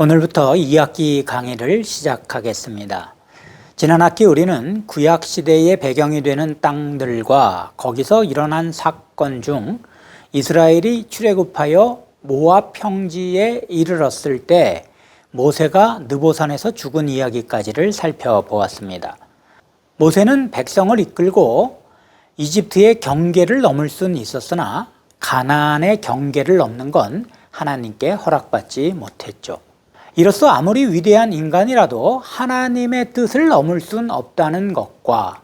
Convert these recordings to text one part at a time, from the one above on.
오늘부터 2학기 강의를 시작하겠습니다. 지난 학기 우리는 구약 시대의 배경이 되는 땅들과 거기서 일어난 사건 중 이스라엘이 출애굽하여 모압 평지에 이르렀을 때 모세가 느보산에서 죽은 이야기까지를 살펴보았습니다. 모세는 백성을 이끌고 이집트의 경계를 넘을 수는 있었으나 가나안의 경계를 넘는 건 하나님께 허락받지 못했죠. 이로써 아무리 위대한 인간이라도 하나님의 뜻을 넘을 수는 없다는 것과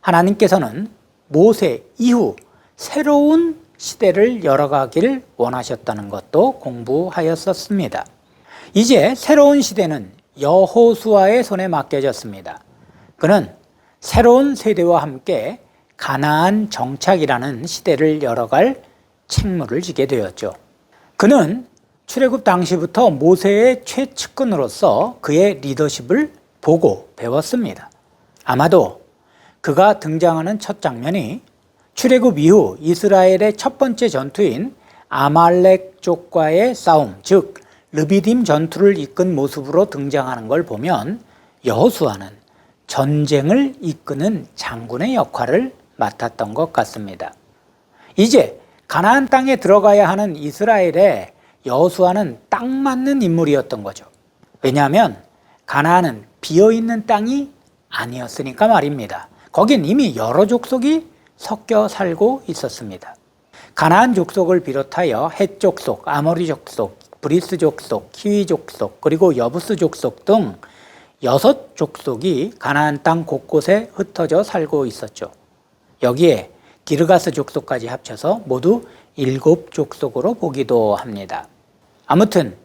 하나님께서는 모세 이후 새로운 시대를 열어가길 원하셨다는 것도 공부하였었습니다. 이제 새로운 시대는 여호수아의 손에 맡겨졌습니다. 그는 새로운 세대와 함께 가나안 정착이라는 시대를 열어갈 책무를 지게 되었죠. 그는 출애굽 당시부터 모세의 최측근으로서 그의 리더십을 보고 배웠습니다. 아마도 그가 등장하는 첫 장면이 출애굽 이후 이스라엘의 첫 번째 전투인 아말렉 쪽과의 싸움, 즉 르비딤 전투를 이끈 모습으로 등장하는 걸 보면 여호수아는 전쟁을 이끄는 장군의 역할을 맡았던 것 같습니다. 이제 가나안 땅에 들어가야 하는 이스라엘에 여호수아는 딱 맞는 인물이었던 거죠. 왜냐하면 가나안은 비어 있는 땅이 아니었으니까 말입니다. 거긴 이미 여러 족속이 섞여 살고 있었습니다. 가나안 족속을 비롯하여 헷 족속, 아모리 족속, 브리스 족속, 키위 족속, 그리고 여부스 족속 등 여섯 족속이 가나안 땅 곳곳에 흩어져 살고 있었죠. 여기에 기르가스 족속까지 합쳐서 모두 일곱 족속으로 보기도 합니다. 아무튼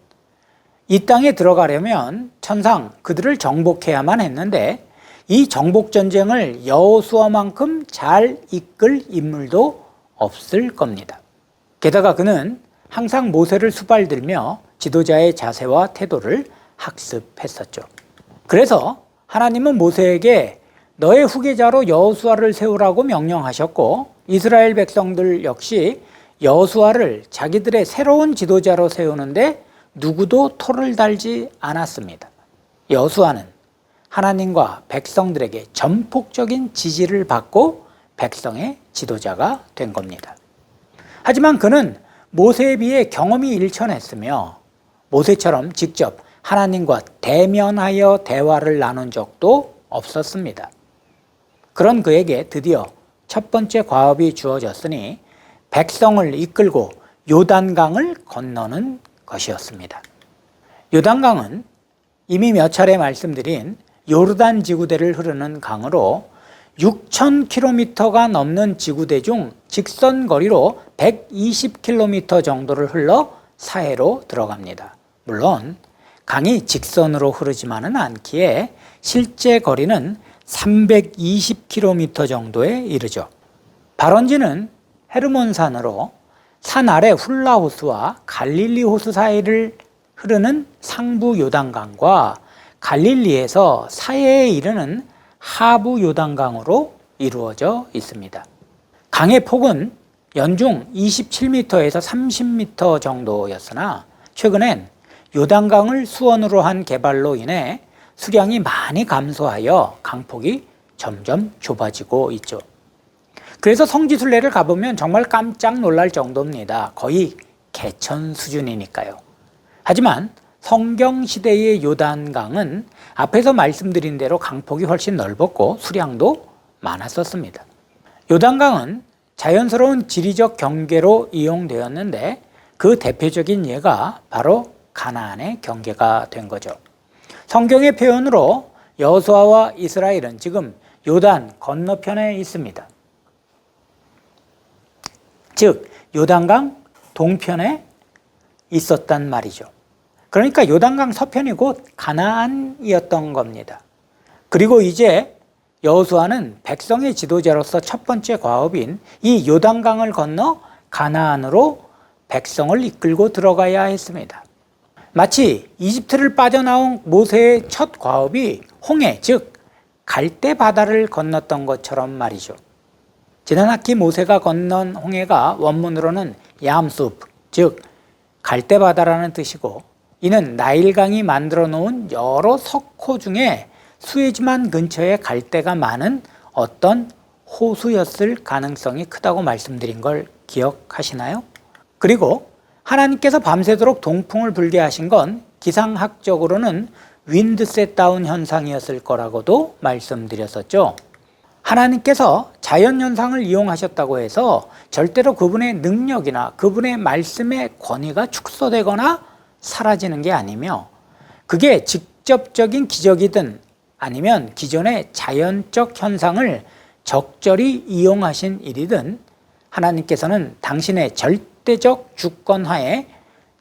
이 땅에 들어가려면 천상 그들을 정복해야만 했는데 이 정복 전쟁을 여호수아만큼 잘 이끌 인물도 없을 겁니다. 게다가 그는 항상 모세를 수발들며 지도자의 자세와 태도를 학습했었죠. 그래서 하나님은 모세에게 너의 후계자로 여호수아를 세우라고 명령하셨고 이스라엘 백성들 역시 여호수아를 자기들의 새로운 지도자로 세우는데 누구도 토를 달지 않았습니다. 여호수아는 하나님과 백성들에게 전폭적인 지지를 받고 백성의 지도자가 된 겁니다. 하지만 그는 모세에 비해 경험이 일천했으며 모세처럼 직접 하나님과 대면하여 대화를 나눈 적도 없었습니다. 그런 그에게 드디어 첫 번째 과업이 주어졌으니 백성을 이끌고 요단강을 건너는 것이었습니다. 요단강은 이미 몇 차례 말씀드린 요르단 지구대를 흐르는 강으로 6,000km가 넘는 지구대 중 직선 거리로 120km 정도를 흘러 사해로 들어갑니다. 물론 강이 직선으로 흐르지만은 않기에 실제 거리는 320km 정도에 이르죠. 발원지는 헤르몬산으로 산 아래 훌라호스와 갈릴리 호수 사이를 흐르는 상부 요단강과 갈릴리에서 사해에 이르는 하부 요단강으로 이루어져 있습니다. 강의 폭은 연중 27m에서 30m 정도였으나 최근엔 요단강을 수원으로 한 개발로 인해 수량이 많이 감소하여 강폭이 점점 좁아지고 있죠. 그래서 성지순례를 가보면 정말 깜짝 놀랄 정도입니다. 거의 개천 수준이니까요. 하지만 성경 시대의 요단강은 앞에서 말씀드린 대로 강폭이 훨씬 넓었고 수량도 많았었습니다. 요단강은 자연스러운 지리적 경계로 이용되었는데 그 대표적인 예가 바로 가나안의 경계가 된 거죠. 성경의 표현으로 여호수아와 이스라엘은 지금 요단 건너편에 있습니다. 즉 요단강 동편에 있었단 말이죠. 그러니까 요단강 서편이 곧 가나안이었던 겁니다. 그리고 이제 여호수아는 백성의 지도자로서 첫 번째 과업인 이 요단강을 건너 가나안으로 백성을 이끌고 들어가야 했습니다. 마치 이집트를 빠져나온 모세의 첫 과업이 홍해, 즉 갈대 바다를 건넜던 것처럼 말이죠. 지난 학기 모세가 건넌 홍해가 원문으로는 얌숲, 즉 갈대 바다라는 뜻이고 이는 나일강이 만들어 놓은 여러 석호 중에 수에즈만 근처에 갈 데가 많은 어떤 호수였을 가능성이 크다고 말씀드린 걸 기억하시나요? 그리고 하나님께서 밤새도록 동풍을 불게 하신 건 기상학적으로는 윈드셋 다운 현상이었을 거라고도 말씀드렸었죠. 하나님께서 자연 현상을 이용하셨다고 해서 절대로 그분의 능력이나 그분의 말씀의 권위가 축소되거나 사라지는 게 아니며 그게 직접적인 기적이든 아니면 기존의 자연적 현상을 적절히 이용하신 일이든 하나님께서는 당신의 절 대적 주권하에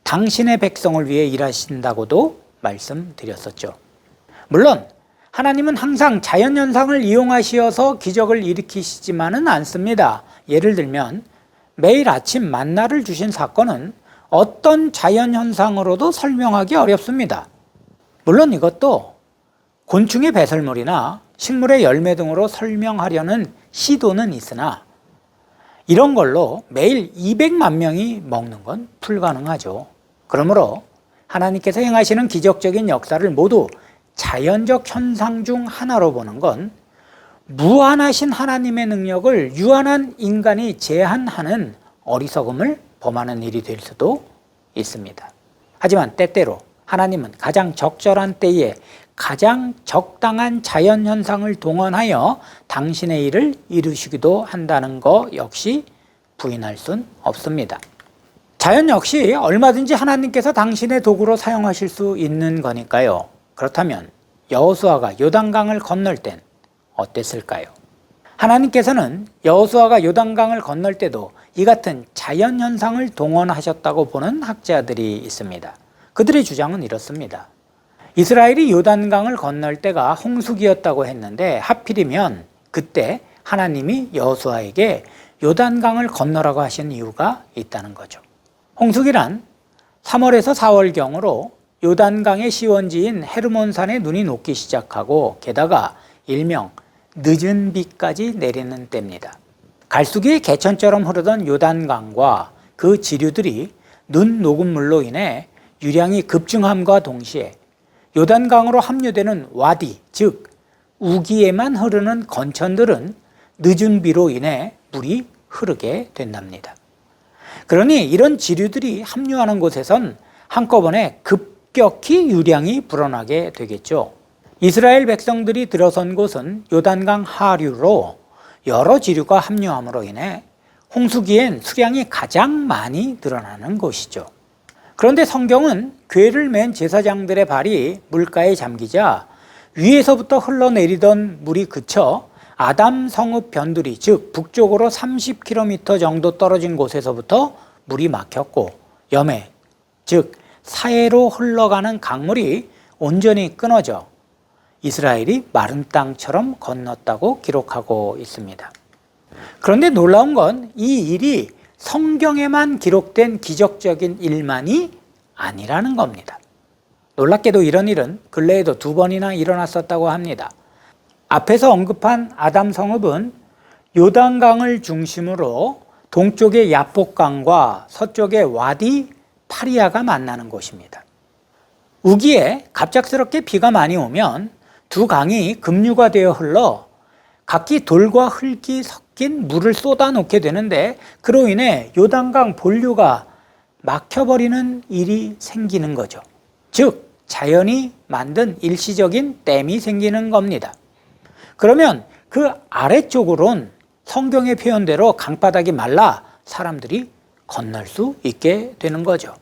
당신의 백성을 위해 일하신다고도 말씀드렸었죠. 물론 하나님은 항상 자연 현상을 이용하시어서 기적을 일으키시지만은 않습니다. 예를 들면 매일 아침 만나를 주신 사건은 어떤 자연 현상으로도 설명하기 어렵습니다. 물론 이것도 곤충의 배설물이나 식물의 열매 등으로 설명하려는 시도는 있으나 이런 걸로 매일 200만 명이 먹는 건 불가능하죠. 그러므로 하나님께서 행하시는 기적적인 역사를 모두 자연적 현상 중 하나로 보는 건 무한하신 하나님의 능력을 유한한 인간이 제한하는 어리석음을 범하는 일이 될 수도 있습니다. 하지만 때때로 하나님은 가장 적절한 때에 가장 적당한 자연 현상을 동원하여 당신의 일을 이루시기도 한다는 거 역시 부인할 순 없습니다. 자연 역시 얼마든지 하나님께서 당신의 도구로 사용하실 수 있는 거니까요. 그렇다면 여호수아가 요단강을 건널 땐 어땠을까요? 하나님께서는 여호수아가 요단강을 건널 때도 이 같은 자연 현상을 동원하셨다고 보는 학자들이 있습니다. 그들의 주장은 이렇습니다. 이스라엘이 요단강을 건널 때가 홍수기였다고 했는데 하필이면 그때 하나님이 여호수아에게 요단강을 건너라고 하신 이유가 있다는 거죠. 홍수기란 3월에서 4월경으로 요단강의 시원지인 헤르몬산에 눈이 녹기 시작하고 게다가 일명 늦은 비까지 내리는 때입니다. 갈수기의 개천처럼 흐르던 요단강과 그 지류들이 눈 녹은 물로 인해 유량이 급증함과 동시에 요단강으로 합류되는 와디, 즉 우기에만 흐르는 건천들은 늦은 비로 인해 물이 흐르게 된답니다. 그러니 이런 지류들이 합류하는 곳에선 한꺼번에 급격히 유량이 불어나게 되겠죠. 이스라엘 백성들이 들어선 곳은 요단강 하류로 여러 지류가 합류함으로 인해 홍수기엔 수량이 가장 많이 늘어나는 곳이죠. 그런데 성경은 괴를 맨 제사장들의 발이 물가에 잠기자 위에서부터 흘러내리던 물이 그쳐 아담 성읍 변두리 즉 북쪽으로 30km 정도 떨어진 곳에서부터 물이 막혔고 염해 즉 사해로 흘러가는 강물이 온전히 끊어져 이스라엘이 마른 땅처럼 건넜다고 기록하고 있습니다. 그런데 놀라운 건 이 일이 성경에만 기록된 기적적인 일만이 아니라는 겁니다. 놀랍게도 이런 일은 근래에도 두 번이나 일어났었다고 합니다. 앞에서 언급한 아담 성읍은 요단강을 중심으로 동쪽의 야복강과 서쪽의 와디 파리아가 만나는 곳입니다. 우기에 갑작스럽게 비가 많이 오면 두 강이 급류가 되어 흘러 각기 돌과 흙이 섞 인 물을 쏟아놓게 되는데 그로 인해 요단강 본류가 막혀버리는 일이 생기는 거죠. 즉 자연이 만든 일시적인 댐이 생기는 겁니다. 그러면 그 아래쪽으론 성경의 표현대로 강바닥이 말라 사람들이 건널 수 있게 되는 거죠.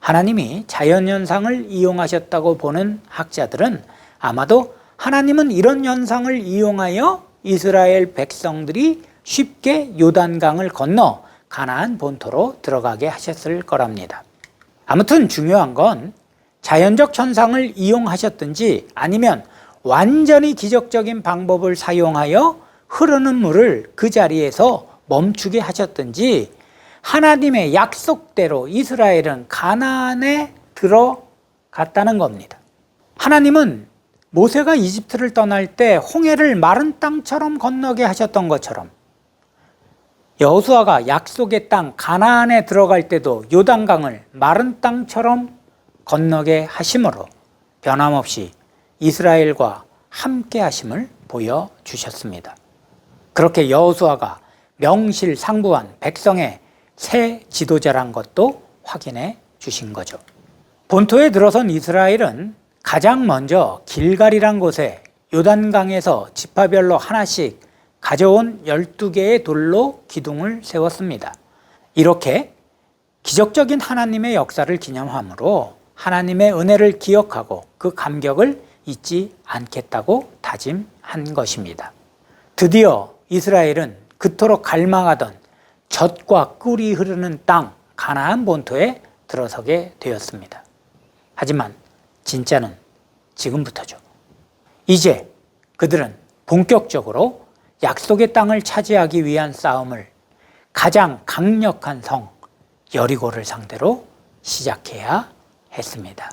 하나님이 자연현상을 이용하셨다고 보는 학자들은 아마도 하나님은 이런 현상을 이용하여 이스라엘 백성들이 쉽게 요단강을 건너 가나안 본토로 들어가게 하셨을 거랍니다. 아무튼 중요한 건 자연적 현상을 이용하셨든지 아니면 완전히 기적적인 방법을 사용하여 흐르는 물을 그 자리에서 멈추게 하셨든지 하나님의 약속대로 이스라엘은 가나안에 들어갔다는 겁니다. 하나님은 모세가 이집트를 떠날 때 홍해를 마른 땅처럼 건너게 하셨던 것처럼 여호수아가 약속의 땅 가나안에 들어갈 때도 요단강을 마른 땅처럼 건너게 하심으로 변함없이 이스라엘과 함께 하심을 보여 주셨습니다. 그렇게 여호수아가 명실상부한 백성의 새 지도자란 것도 확인해 주신 거죠. 본토에 들어선 이스라엘은 가장 먼저 길갈이란 곳에 요단강에서 지파별로 하나씩 가져온 12개의 돌로 기둥을 세웠습니다. 이렇게 기적적인 하나님의 역사를 기념함으로 하나님의 은혜를 기억하고 그 감격을 잊지 않겠다고 다짐한 것입니다. 드디어 이스라엘은 그토록 갈망하던 젖과 꿀이 흐르는 땅 가나안 본토에 들어서게 되었습니다. 하지만 진짜는 지금부터죠. 이제 그들은 본격적으로 약속의 땅을 차지하기 위한 싸움을 가장 강력한 성 여리고를 상대로 시작해야 했습니다.